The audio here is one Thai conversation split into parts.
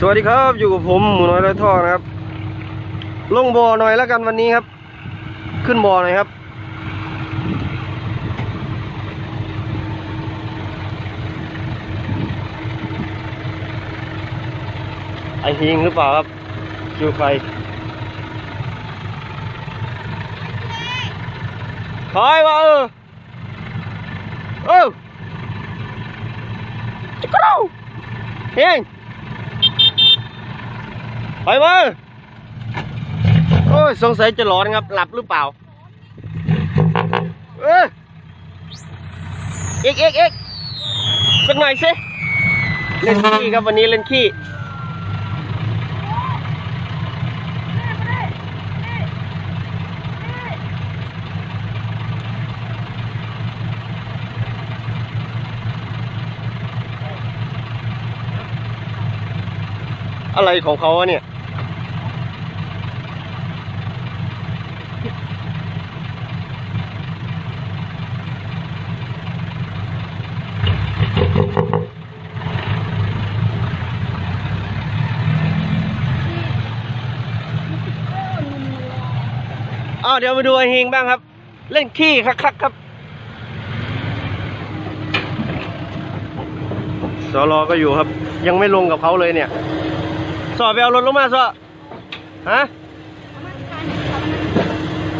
สวัสดีครับอยู่กับผมหมูน้อยร้อยท่อนะครับ ลงบ่อหน่อยแล้วกันวันนี้ครับ ขึ้นบ่อหน่อยครับ ไอหิงหรือเปล่าครับจูไฟถอยว่าเออเออจิ๊กกรูเฮง ไปมาโอ้ยสงสัยจะหลอนครับ หลับหรือเปล่า เออเอกเอกเอกสักหน่อยสิ เล่นขี้ครับวันนี้เล่นขี้อะไรของเขาเนี่ย อ้าว เดี๋ยวมาดูไอเฮงบ้างครับ เล่นขี้คักๆครับสอรอก็อยู่ครับ ยังไม่ลงกับเขาเลยเนี่ยสอไปเอารถลงมาสอฮะ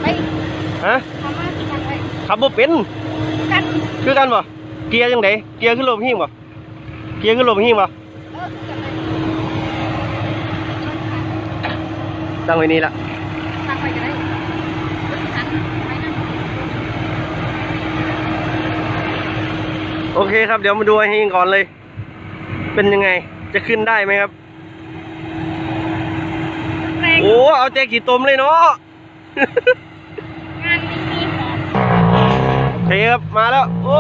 ไปฮะทำมาทำไปขับบ่เป็นกันคือกันบ่เกียร์ยังไงเกียร์ขึ้นลมหิ้งบ่เกียร์ขึ้นลมหิ้งบ่เออกันไปตั้งไว้นี่ละทางไปจะได้รถทันไปนั่น โอเคครับ เดี๋ยวมาดูไอเฮงก่อนเลย เป็นยังไง จะขึ้นได้ไหมครับแรงโอ้ เอาแจกี่ตมเลยเนาะงานไม่มีของโอเคครับ มาแล้ว โอ้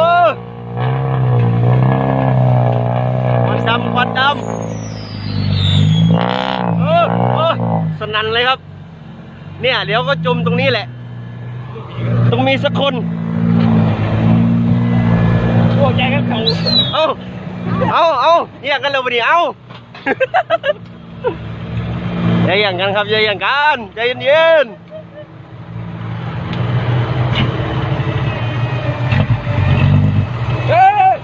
ควันดำควันดำเออเออสนั่นเลยครับ เนี่ย เดี๋ยวก็จมตรงนี้แหละ ต้องมีสักคน พวกแกก็เขาเอาเอาเอาแย่งกันเลยวันนี้เอาอย่าแย่งกันครับอย่าแย่งกันใจเย็นเอ้ย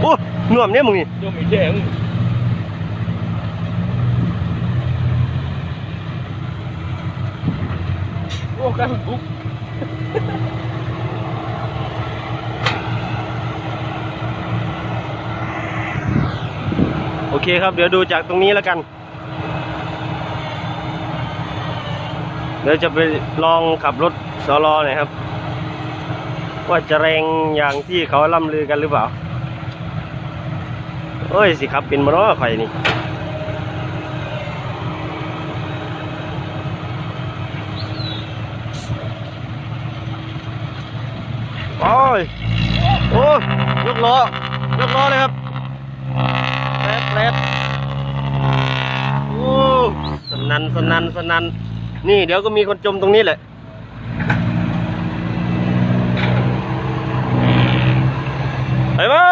โอ้หน่วมเนี่ยมึงนี่โยมีเจ๋งโอ้กันบุ๊ก เคครับ เดี๋ยวดูจากตรงนี้แล้วกัน เดี๋ยวจะไปลองขับรถสอลอหน่อยครับ ว่าจะแรงอย่างที่เขาล่ำลือกันหรือเปล่าเอ้ยสิครับเป็นมโนข่นี่โอ้ย โอ้ยยกล้อยกล้อเลยครับ แรดแรดโอ้สนันสนันสนันนี่เดี๋ยวก็มีคนจมตรงนี้แหละไปมา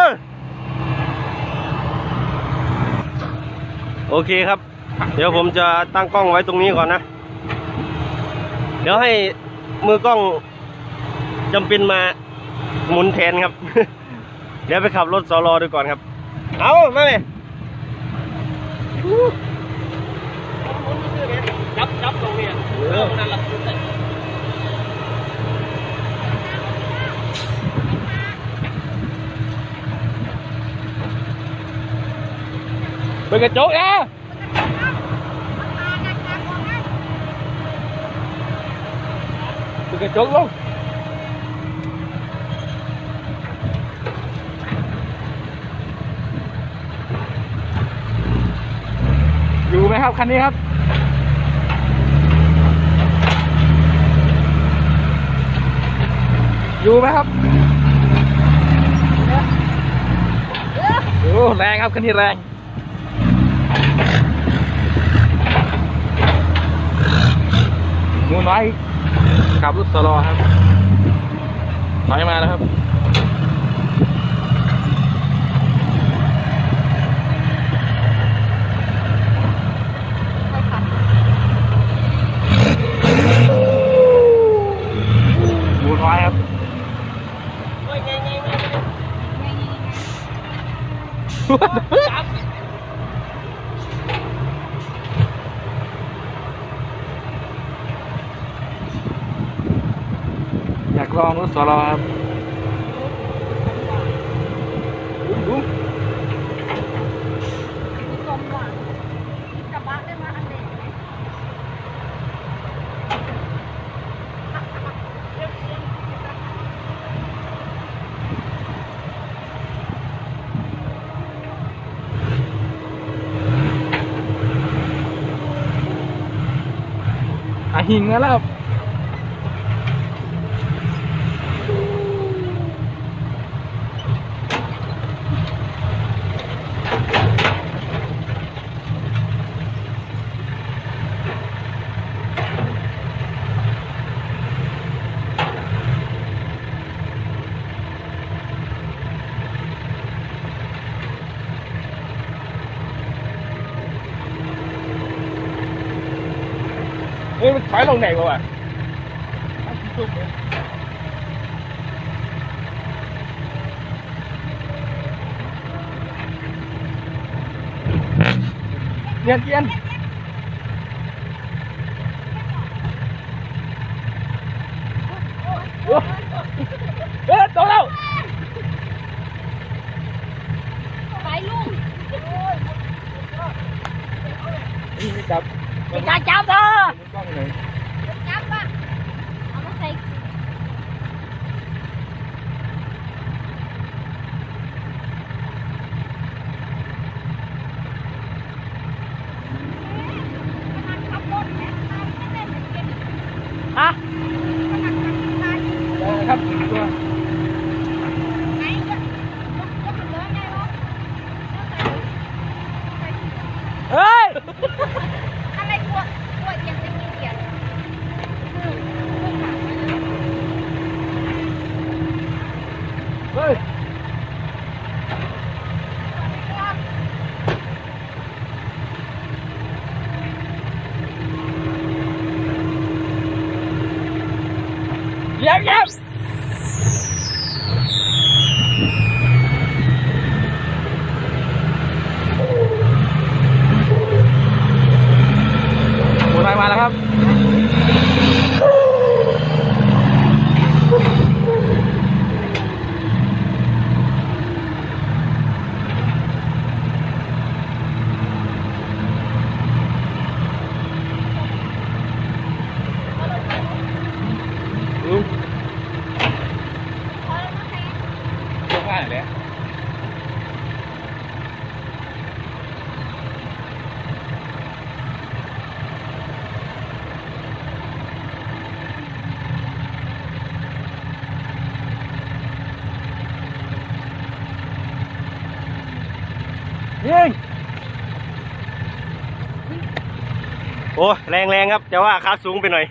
โอเคครับ เดี๋ยวผมจะตั้งกล้องไว้ตรงนี้ก่อนนะ เดี๋ยวให้มือกล้องจำเป็นมาหมุนแทนครับ เดี๋ยวไปขับรถสอรอดูก่อนครับ เอามาเลย จับจับตรงนี้เออนั่นแหละ เปิดกระจกอะเปิดกระจกลง อยู่ไหมครับ คันนี้ครับ อยู่ไหมครับโอ้แรงครับคันนี้แรงงูน้อยขับรถสลอครับน้อยมาแล้วครับ อยากลองรถ สลอครับมีกลมหวามีกระบะได้มาอันเด็กไหมอะหิงแล้วครับ เฮ้ยมันถอย ยิงโอ้แรงแรงครับ แต่ว่าขาสูงไปหน่อย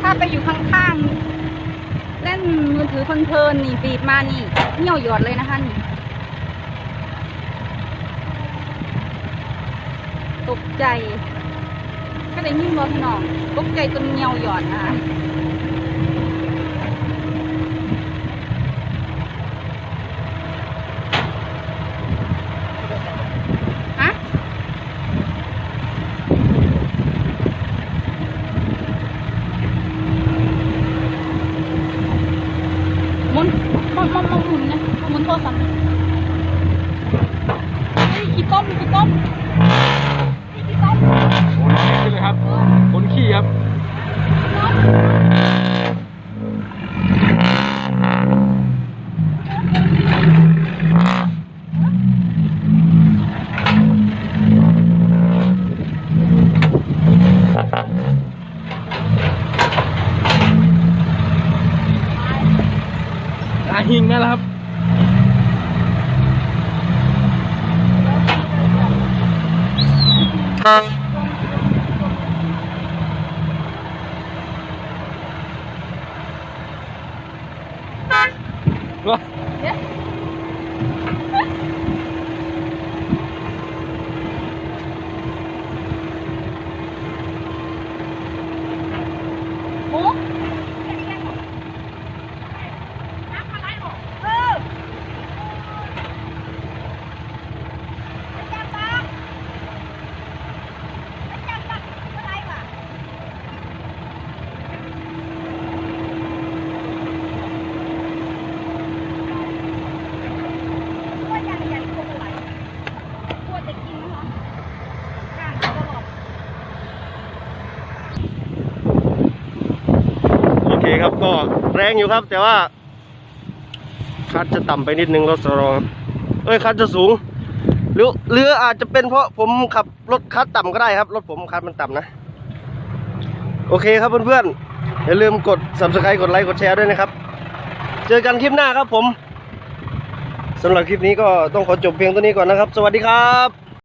ถ้าไปอยู่ข้างๆ เล่นมือถือ เพลินนี่บีบมานี่เหี่ยวหยอดเลยนะคะนี่ตกใจก็ได้ยินบอพี่น้องตกใจจนเหี่ยวหยอดนะคะฮะ หมุนหมุนหมุนหมุนหมุนะหมุนโทรศัพท์เฮ้ขี้ต้มขี้ต้มขี้ต้มโอ้ยขึ้เลยครับคนขี้ครับ เแม่แล้วครับว้า เดี๋ยวหมูเออจับปลาจับปลาอะไรวะ ตัวใหญ่ใหญ่ตัวไหลตัวจะกินไหมคะกลางตลอด โอเคครับก็แรงอยู่ครับ แต่ว่าคัดจะต่ำไปนิดนึงรถสโลครับเอ้ยคัดจะสูงหรือหรืออาจจะเป็นเพราะผมขับรถคัดต่ำก็ได้ครับ รถผมคัดมันต่ำนะ โอเคครับเพื่อนๆอย่าลืมกด subscribe กดไลค์กดแชร์ด้วยนะครับ เจอกันคลิปหน้าครับผมสำหรับคลิปนี้ก็ต้องขอจบเพียงเท่านี้ก่อนนะครับ สวัสดีครับ